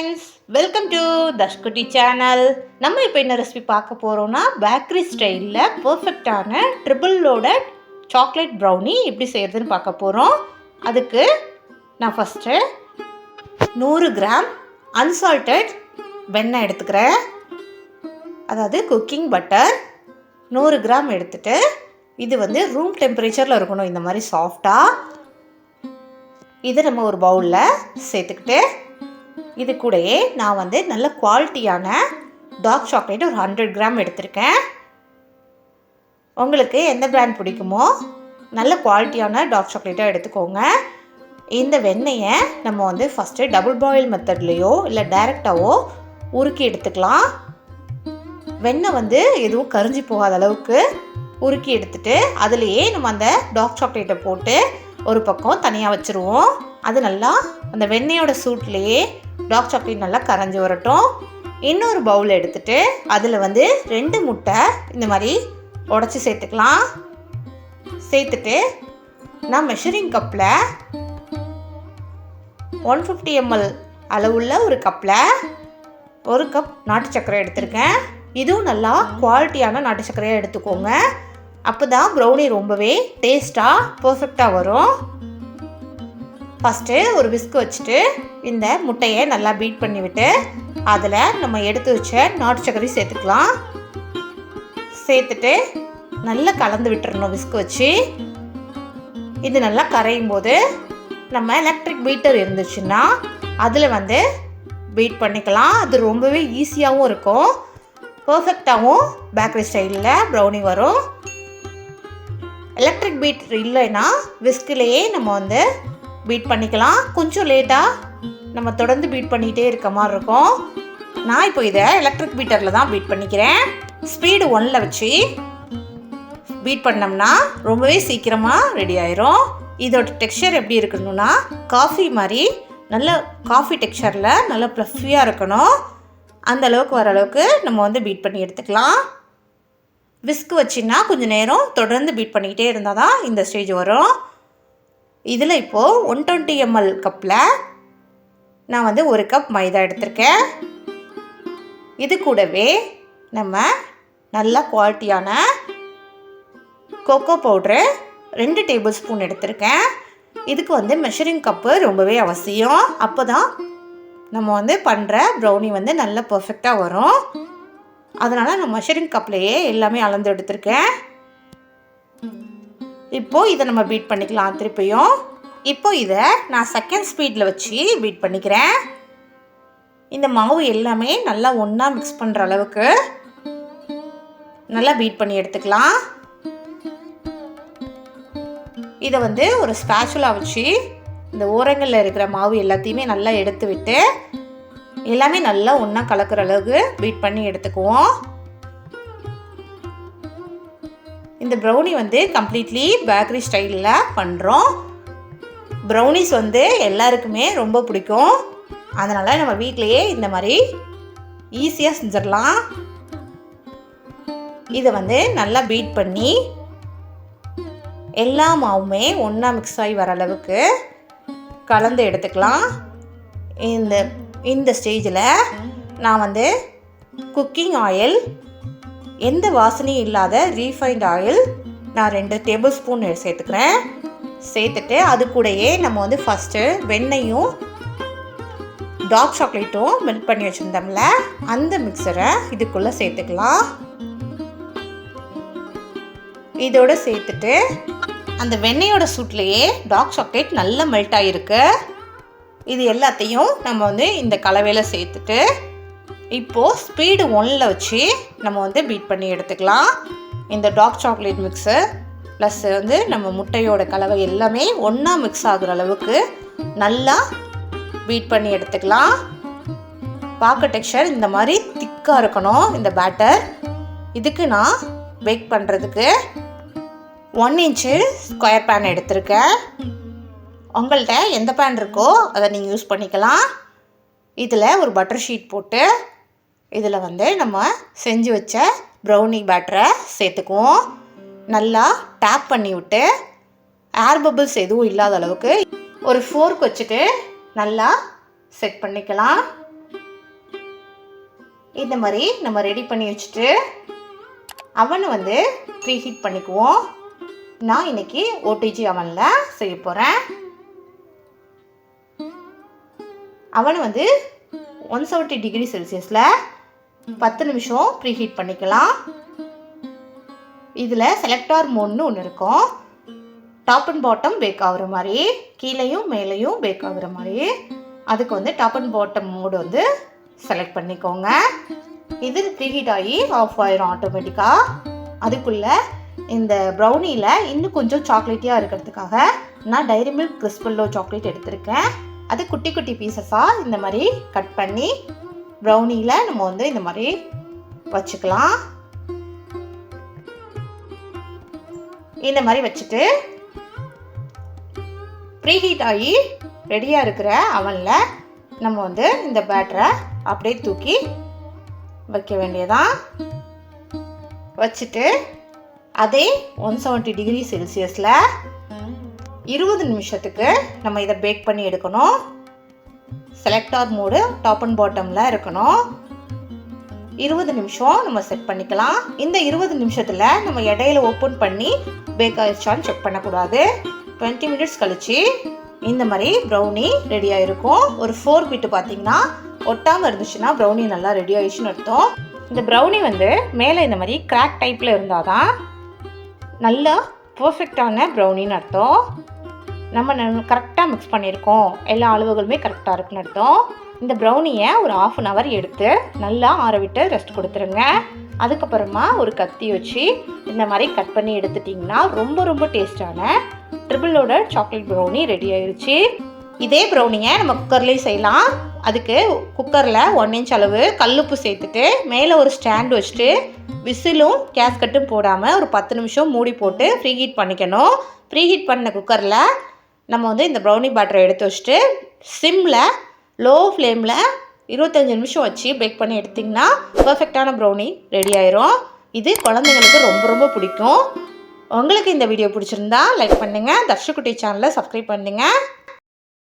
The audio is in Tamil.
Friends welcome to Dashkutty channel நம்ம இப்போ என்ன ரெசிபி பார்க்க போகிறோம்னா பேக்கரி ஸ்டைலில் பர்ஃபெக்டான ட்ரிபிளோட சாக்லேட் ப்ரௌனி எப்படி செய்கிறதுன்னு பார்க்க போகிறோம் அதுக்கு நான் ஃபஸ்ட்டு நூறு கிராம் அன்சால்டட் வெண்ணெய் எடுத்துக்கிறேன். அதாவது குக்கிங் பட்டர் நூறு கிராம் எடுத்துட்டு இது வந்து ரூம் டெம்பரேச்சரில் இருக்கணும் இந்த மாதிரி சாஃப்டாக இதை நம்ம ஒரு பவுலில் சேர்த்துக்கிட்டு இது கூடயே நான் வந்து நல்ல குவாலிட்டியான டார்க் சாக்லேட் ஒரு ஹண்ட்ரட் கிராம் எடுத்திருக்கேன். உங்களுக்கு எந்த பிராண்ட் பிடிக்குமோ நல்ல குவாலிட்டியான டார்க் சாக்லேட்டாக எடுத்துக்கோங்க. இந்த வெண்ணெயை நம்ம வந்து ஃபஸ்ட்டு டபுள் பாயில் மெத்தட்லேயோ இல்லை டைரெக்டாவோ உருக்கி எடுத்துக்கலாம். வெண்ணெய் வந்து எதுவும் கரிஞ்சு போகாத அளவுக்கு உருக்கி எடுத்துட்டு அதுலேயே நம்ம அந்த டார்க் சாக்லேட்டை போட்டு ஒரு பக்கம் தனியாக வச்சுருவோம். அது நல்லா அந்த வெண்ணெயோட சூட்லேயே டார்க் சாக்லேட் நல்லா கரைஞ்சி வரட்டும். இன்னொரு பவுல் எடுத்துட்டு அதில் வந்து ரெண்டு முட்டை இந்த மாதிரி உடச்சி சேர்த்துக்கலாம். சேர்த்துட்டு நான் மெஷரிங் கப்பில் ஒன் ஃபிஃப்டி எம்எல் அளவுள்ள ஒரு கப்பில் ஒரு கப் நாட்டு சர்க்கரை எடுத்திருக்கேன். இதுவும் நல்லா குவாலிட்டியான நாட்டு சர்க்கரையாக எடுத்துக்கோங்க. அப்போ தான் ப்ரௌனி ரொம்பவே டேஸ்ட்டாக பர்ஃபெக்டாக வரும். ஃபஸ்ட்டு ஒரு விஸ்க் வச்சுட்டு இந்த முட்டையை நல்லா பீட் பண்ணிவிட்டு அதில் நம்ம எடுத்து வச்ச நாட்டு சர்க்கரையும் சேர்த்துக்கலாம். சேர்த்துட்டு நல்லா கலந்து விட்டுறணும் விஸ்க் வச்சு. இது நல்லா கரையும் போது நம்ம எலக்ட்ரிக் பீட்டர் இருந்துச்சுன்னா அதில் வந்து பீட் பண்ணிக்கலாம். அது ரொம்பவே ஈஸியாகவும் இருக்கும். பர்ஃபெக்டாகவும் பேக்கரி ஸ்டைலில் ப்ரௌனி வரும். எலக்ட்ரிக் பீட்டர் இல்லைன்னா விஸ்கிலேயே நம்ம வந்து பீட் பண்ணிக்கலாம். கொஞ்சம் லேட்டாக நம்ம தொடர்ந்து பீட் பண்ணிகிட்டே இருக்க மாதிரி இருக்கும். நான் இப்போ இதை எலக்ட்ரிக் பீட்டரில் தான் பீட் பண்ணிக்கிறேன். ஸ்பீடு ஒன்னில் வச்சு பீட் பண்ணோம்னா ரொம்பவே சீக்கிரமாக ரெடி ஆயிரும். இதோட டெக்ஸ்சர் எப்படி இருக்கணும்னா காஃபி மாதிரி நல்ல காஃபி டெக்ஸ்சரில் நல்ல ப்ளஃபியாக இருக்கணும். அந்த அளவுக்கு வர அளவுக்கு நம்ம வந்து பீட் பண்ணி எடுத்துக்கலாம். விஸ்க் வச்சுன்னா கொஞ்சம் நேரம் தொடர்ந்து பீட் பண்ணிக்கிட்டே இருந்தால் தான் இந்த ஸ்டேஜ் வரும். இதில் இப்போது ஒன் டுவெண்ட்டி எம்எல் கப்பில் நான் வந்து ஒரு கப் மைதா எடுத்திருக்கேன். இது கூடவே நம்ம நல்ல குவாலிட்டியான கொக்கோ பவுட்ரு ரெண்டு டேபிள் ஸ்பூன் எடுத்திருக்கேன். இதுக்கு வந்து மெஷரிங் கப்பு ரொம்பவே அவசியம். அப்போ தான் நம்ம வந்து பண்ணுற ப்ரௌனி வந்து நல்ல பர்ஃபெக்டாக வரும். அதனால் நான் மெஷரிங் கப்லேயே எல்லாமே அளந்து எடுத்திருக்கேன். இப்போது இதை நம்ம பீட் பண்ணிக்கலாம். திருப்பியும். இப்போ இதை நான் செகண்ட் ஸ்பீடில் வச்சு பீட் பண்ணிக்கிறேன். இந்த மாவு எல்லாமே நல்லா ஒன்றா மிக்ஸ் பண்ணுற அளவுக்கு நல்லா பீட் பண்ணி எடுத்துக்கலாம். இதை வந்து ஒரு ஸ்பேச்சுலா வச்சு இந்த ஓரங்களில் இருக்கிற மாவு எல்லாத்தையுமே நல்லா எடுத்து விட்டு எல்லாமே நல்லா ஒன்றா கலக்கிற அளவுக்கு பீட் பண்ணி எடுத்துக்குவோம். இந்த ப்ரௌனி வந்து கம்ப்ளீட்லி பேக்கரி ஸ்டைலில் பண்ணுறோம் ப்ரௌனிஸ் வந்து எல்லாருக்குமே ரொம்ப பிடிக்கும். அதனால் நம்ம வீட்டிலையே இந்த மாதிரி ஈஸியாக செஞ்சிடலாம். இதை வந்து நல்லா பீட் பண்ணி எல்லா மாவுமே ஒன்றா மிக்ஸ் ஆகி வர அளவுக்கு கலந்து எடுத்துக்கலாம். இந்த இந்த ஸ்டேஜில் நான் வந்து குக்கிங் ஆயில் எந்த வாசனையும் இல்லாத ரீஃபைண்ட் ஆயில் நான் ரெண்டு டேபிள் ஸ்பூன் சேர்த்துக்கிறேன். சேர்த்துட்டு அது கூடயே நம்ம வந்து ஃபஸ்ட்டு வெண்ணையும் டார்க் சாக்லேட்டும் மெல்ட் பண்ணி வச்சுருந்தோம்ல அந்த மிக்சரை இதுக்குள்ளே சேர்த்துக்கலாம். இதோட சேர்த்துட்டு அந்த வெண்ணெயோட சூட்லேயே டார்க் சாக்லேட் நல்லா மெல்ட் ஆகிருக்கு இது எல்லாத்தையும் நம்ம வந்து இந்த கலவையில் சேர்த்துட்டு இப்போது ஸ்பீடு ஒன்னில் வச்சு நம்ம வந்து பீட் பண்ணி எடுத்துக்கலாம். இந்த டார்க் சாக்லேட் மிக்ஸு ப்ளஸ் வந்து நம்ம முட்டையோட கலவை எல்லாமே ஒன்றா மிக்ஸ் ஆகுற அளவுக்கு நல்லா பீட் பண்ணி எடுத்துக்கலாம். பார்க்க டெக்ஸ்சர் இந்த மாதிரி திக்காக இருக்கணும் இந்த பேட்டர் இதுக்கு நான் பேக் பண்ணுறதுக்கு ஒன் இன்ச்சு ஸ்கொயர் பேன் எடுத்திருக்கேன். உங்கள்கிட்ட எந்த பேன் இருக்கோ அதை நீங்கள் யூஸ் பண்ணிக்கலாம். இதில் ஒரு பட்டர் ஷீட் போட்டு இதில் வந்து நம்ம செஞ்சு வச்ச ப்ரௌனி பேட்டரை சேர்த்துக்குவோம். நல்லா டேப் பண்ணி விட்டு ஏர் பபிள்ஸ் எதுவும் இல்லாத அளவுக்கு ஒரு ஃபோர்க் வச்சுட்டு நல்லா செட் பண்ணிக்கலாம். இந்த மாதிரி நம்ம ரெடி பண்ணி வச்சுட்டு அவனை வந்து ப்ரீ ஹீட் பண்ணிக்குவோம். நான் இன்னைக்கு ஓடிஜி அவனில் செய்ய போகிறேன் அவனை வந்து ஒன் செவன்ட்டி டிகிரி செல்சியஸில் பத்து நிமிஷம் ப்ரீ ஹீட் பண்ணிக்கலாம். இதில் செலக்டார் மோட்னு ஒன்று இருக்கும். டாப் அண்ட் பாட்டம் பேக் ஆகுற மாதிரி கீழேயும் மேலேயும் பேக் ஆகுற மாதிரி அதுக்கு வந்து டாப் அண்ட் பாட்டம் மோடு வந்து செலக்ட் பண்ணிக்கோங்க. இது ப்ரீஹீட் ஆகி ஆஃப் ஆயிரும் ஆட்டோமேட்டிக்காக அதுக்குள்ளே இந்த ப்ரௌனியில் இன்னும் கொஞ்சம் சாக்லேட்டியாக இருக்கிறதுக்காக நான் டைரி மில்க் கிறிஸ்பல்லோ சாக்லேட் எடுத்திருக்கேன். அது குட்டி குட்டி பீசஸாக இந்த மாதிரி கட் பண்ணி ப்ரௌனியில் நம்ம வந்து இந்த மாதிரி வச்சுக்கலாம். இந்த மாதிரி வச்சுட்டு ப்ரீஹீட் ஆகி ரெடியாக இருக்கிற அவனில் நம்ம வந்து இந்த பேட்டரை அப்படியே தூக்கி வைக்க வேண்டியதான் வச்சுட்டு அதே ஒன் செவன்ட்டி டிகிரி செல்சியஸில் இருபது நிமிஷத்துக்கு நம்ம இதை பேக் பண்ணி எடுக்கணும். செலக்டார் மோடு டாப் அண்ட் பாட்டமில் இருக்கணும். இருபது நிமிஷம் நம்ம செட் பண்ணிக்கலாம். இந்த இருபது நிமிஷத்தில் நம்ம இடையில ஓப்பன் பண்ணி பேக் ஆயிடுச்சான்னு செக் பண்ணக்கூடாது. டுவெண்ட்டி மினிட்ஸ் கழிச்சு இந்த மாதிரி ப்ரௌனி ரெடியாக இருக்கும் ஒரு ஃபோர் பிட்டு பார்த்தீங்கன்னா ஒட்டாமல் இருந்துச்சுன்னா ப்ரௌனி நல்லா ரெடி ஆயிடுச்சுன்னு அர்த்தம். இந்த ப்ரௌனி வந்து மேலே இந்த மாதிரி கிராக் டைப்பில் இருந்தால் தான் நல்லா பர்ஃபெக்டான ப்ரௌனின்னு அர்த்தம். நம்ம கரெக்டாக மிக்ஸ் பண்ணியிருக்கோம். எல்லா அளவுகளுமே கரெக்டாக இருக்குன்னு அர்த்தம். இந்த ப்ரௌனியை ஒரு ஆஃப் அன் ஹவர் எடுத்து நல்லா ஆற விட்டு ரெஸ்ட் கொடுத்துருங்க. அதுக்கப்புறமா ஒரு கத்தி வச்சு இந்த மாதிரி கட் பண்ணி எடுத்துட்டிங்கன்னா ரொம்ப ரொம்ப டேஸ்டான ட்ரிபிளோட சாக்லேட் ப்ரௌனி ரெடி ஆயிடுச்சு இதே ப்ரௌனியை நம்ம குக்கர்லேயும் செய்யலாம். அதுக்கு குக்கரில் ஒன் இன்ச் அளவு கல்லுப்பு சேர்த்துட்டு மேலே ஒரு ஸ்டாண்ட் வச்சுட்டு விசிலும் கேஸ்கட்டும் போடாமல் ஒரு பத்து நிமிஷம் மூடி போட்டு ப்ரீ ஹீட் பண்ணிக்கணும். ப்ரீ ஹீட் பண்ண குக்கரில் நம்ம வந்து இந்த ப்ரௌனி பேட்டரை எடுத்து வச்சுட்டு சிம்மில் லோ ஃப்ளேமில் இருபத்தஞ்சி நிமிஷம் வச்சு பேக் பண்ணி எடுத்திங்கன்னா பர்ஃபெக்டான ப்ரௌனி ரெடி ஆயிரும். இது குழந்தைங்களுக்கு ரொம்ப ரொம்ப பிடிக்கும். உங்களுக்கு இந்த வீடியோ பிடிச்சிருந்தா லைக் பண்ணுங்கள் தர்ஷகுட்டி சேனலை சப்ஸ்கிரைப் பண்ணுங்கள்